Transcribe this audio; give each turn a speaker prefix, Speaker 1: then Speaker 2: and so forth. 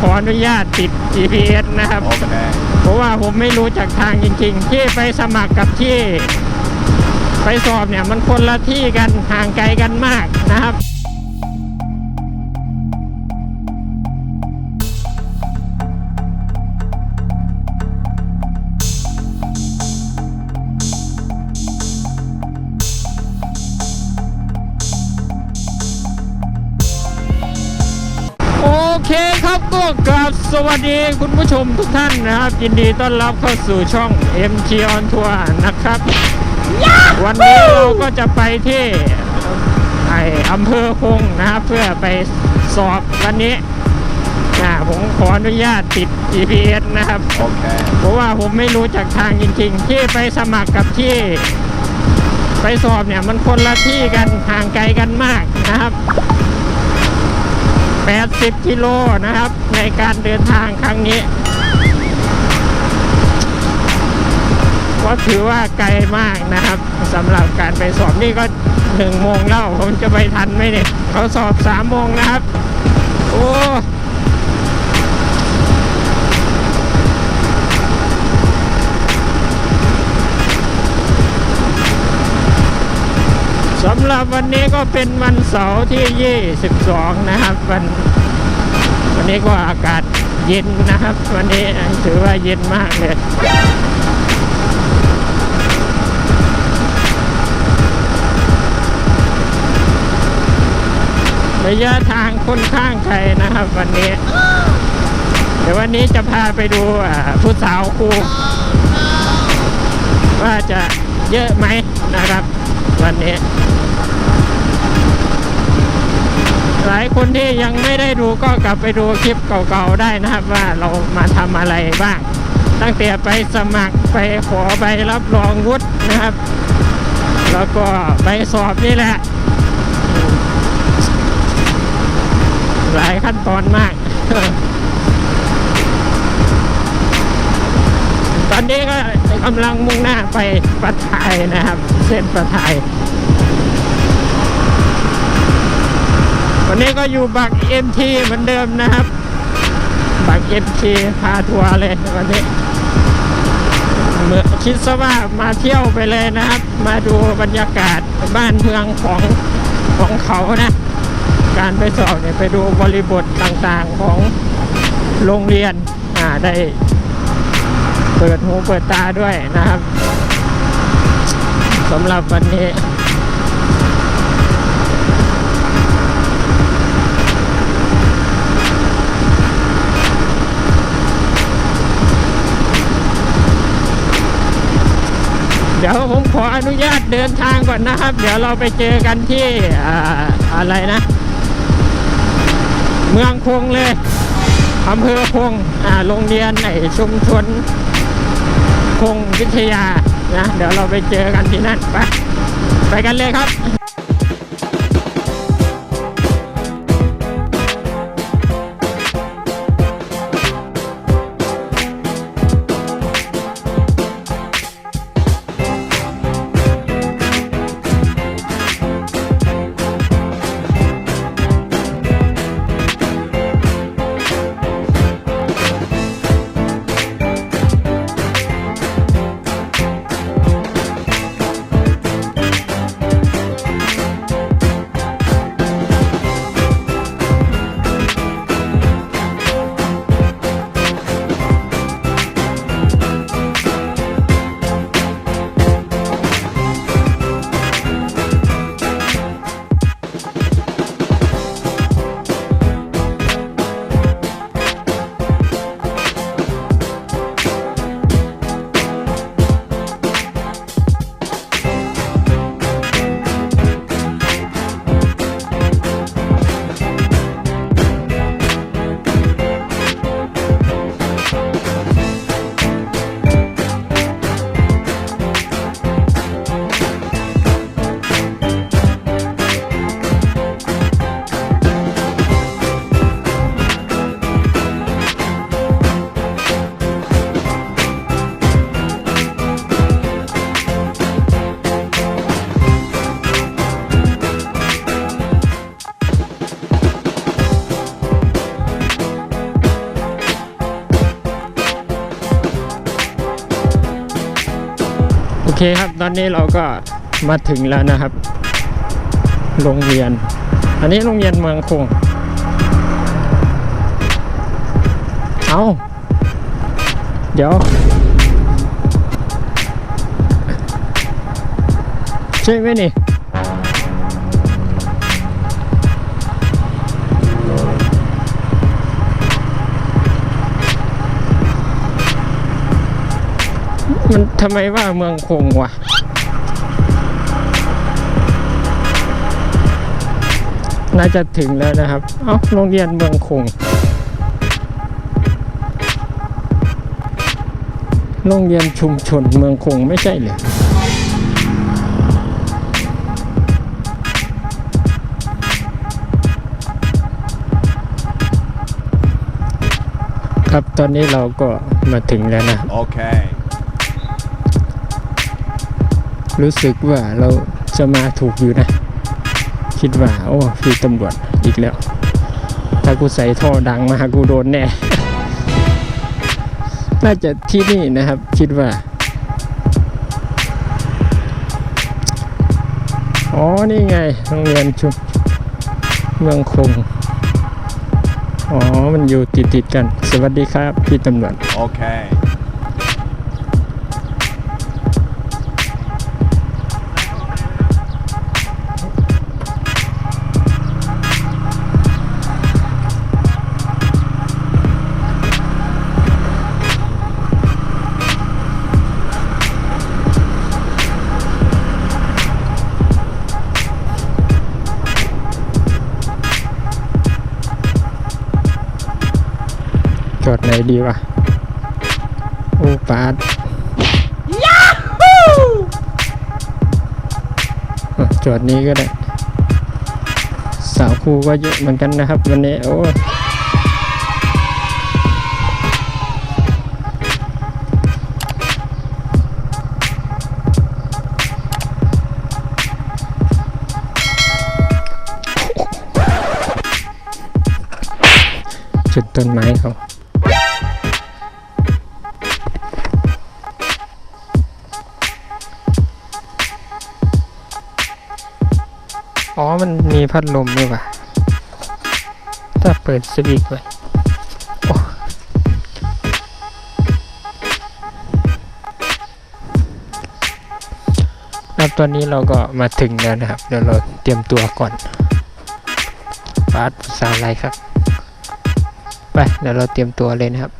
Speaker 1: ขออนุญาตติด GPS นะครับ
Speaker 2: Okay.
Speaker 1: เพราะว่าผมไม่รู้จากทางจริง ๆ ที่ไปสมัครกับที่ ไปสอบเนี่ยมันคนละที่กันห่างไกลกันมากนะครับ สวัสดีคุณผู้ชมทุกท่านนะครับ ยินดีต้อนรับเข้าสู่ช่อง MG on Tour นะครับ วันนี้เราก็จะไปที่ไออำเภอคงนะครับเพื่อไปสอบวันนี้นะผมขออนุญาตติด GPS นะครับ
Speaker 2: Okay.
Speaker 1: เพราะว่าผมไม่รู้จากทางจริงๆ ที่ไปสมัครกับที่ ไปสอบเนี่ยมันคนละที่กันห่างไกลกันมากนะครับ 80 กิโลนะครับ ในการเดินทางครั้งนี้ ก็ถือว่าไกลมากนะครับสำหรับการไปสอบนี่ก็หนึ่งโมงแล้วผมจะไปทันไหมเนี่ยเขาสอบสามโมงนะครับ โอ้ สำหรับวันนี้ก็เป็นวันเสาร์ที่ 22 นะครับ วันวันนี้ก็อากาศเย็นนะครับ วันนี้ถือว่าเย็นมากเลยระยะทางค่อนข้างไกลนะครับ วันนี้ เดี๋ยววันนี้จะพาไปดูผู้สาวครูว่าจะเยอะไหมนะครับ วันนี้ หลายคนที่ยังไม่ได้ดูก็กลับไปดูคลิปเก่าๆได้นะครับ ว่าเรามาทำอะไรบ้าง ตั้งแต่ไปสมัครไปขอใบรับรองวุฒินะครับ แล้วก็ใบสอบนี่แหละ หลายขั้นตอนมากตอนนี้ก็ กำลังมุ่งหน้าไปประทายนะครับ เส้นประทายวันนี้ก็อยู่บักเอ็มทีเหมือนเดิมนะครับ บักเอ็มทีพาทัวร์เลยวันนี้เมื่อคิดซะว่ามาเที่ยวไปเลยนะครับ มาดูบรรยากาศบ้านเมืองของของเขานะ การไปสอบเนี่ยไปดูบริบทต่างๆของโรงเรียนอ่าได้ เปิดหูเปิดตาด้วยนะครับสำหรับวันนี้เดี๋ยวผมขออนุญาตเดินทางก่อนนะครับ เดี๋ยวเราไปเจอกันที่อ่าอะไรนะ เมืองคงเลยอำเภอคงอโรงเรียนในชุมชน คงวิทยานะ เดี๋ยวเราไปเจอกันที่นั่นไปไปกันเลยครับ เคครับตอนนี้เราก็มาถึงแล้วนะครับ โรงเรียน อันนี้โรงเรียนเมืองคง เอาเดี๋ยวใช่ไหมนี่ มันทำไมว่าเมืองคงวะน่าจะถึงแล้วนะครับ เอ้า โรงเรียนเมืองคง โรงเรียนชุมชนเมืองคงไม่ใช่เลยครับ ตอนนี้เราก็มาถึงแล้วนะ
Speaker 2: Okay.
Speaker 1: รู้สึกว่าเราจะมาถูกอยู่นะ คิดว่า โอ้พี่ตำรวจอีกแล้ว ถ้ากูใส่ท่อดังมากูโดนแน่ น่าจะที่นี่นะครับ คิดว่า อ๋อ นี่ไงโรงเรียนชุมเมืองคง อ๋อ มันอยู่ติดติดๆกัน สวัสดีครับ พี่ตำรวจ
Speaker 2: Okay.
Speaker 1: จ อดไหนดีวะ โอ้ปาดอะจอดนี้ก็ได้ สาวครูก็เยอะเหมือนกันนะครับ วันนี้ โอ้จุดต้นไม้เขา อ๋อ มันมีพัดลมด้วยว่ะถ้าเปิดสวิตช์ไว้โอ้ครับตอนนี้เราก็มาถึงแล้วนะครับ เดี๋ยวเราเตรียมตัวก่อนปาร์ตภาษาอะไรครับ ไป เดี๋ยวเราเตรียมตัวเลยนะครับ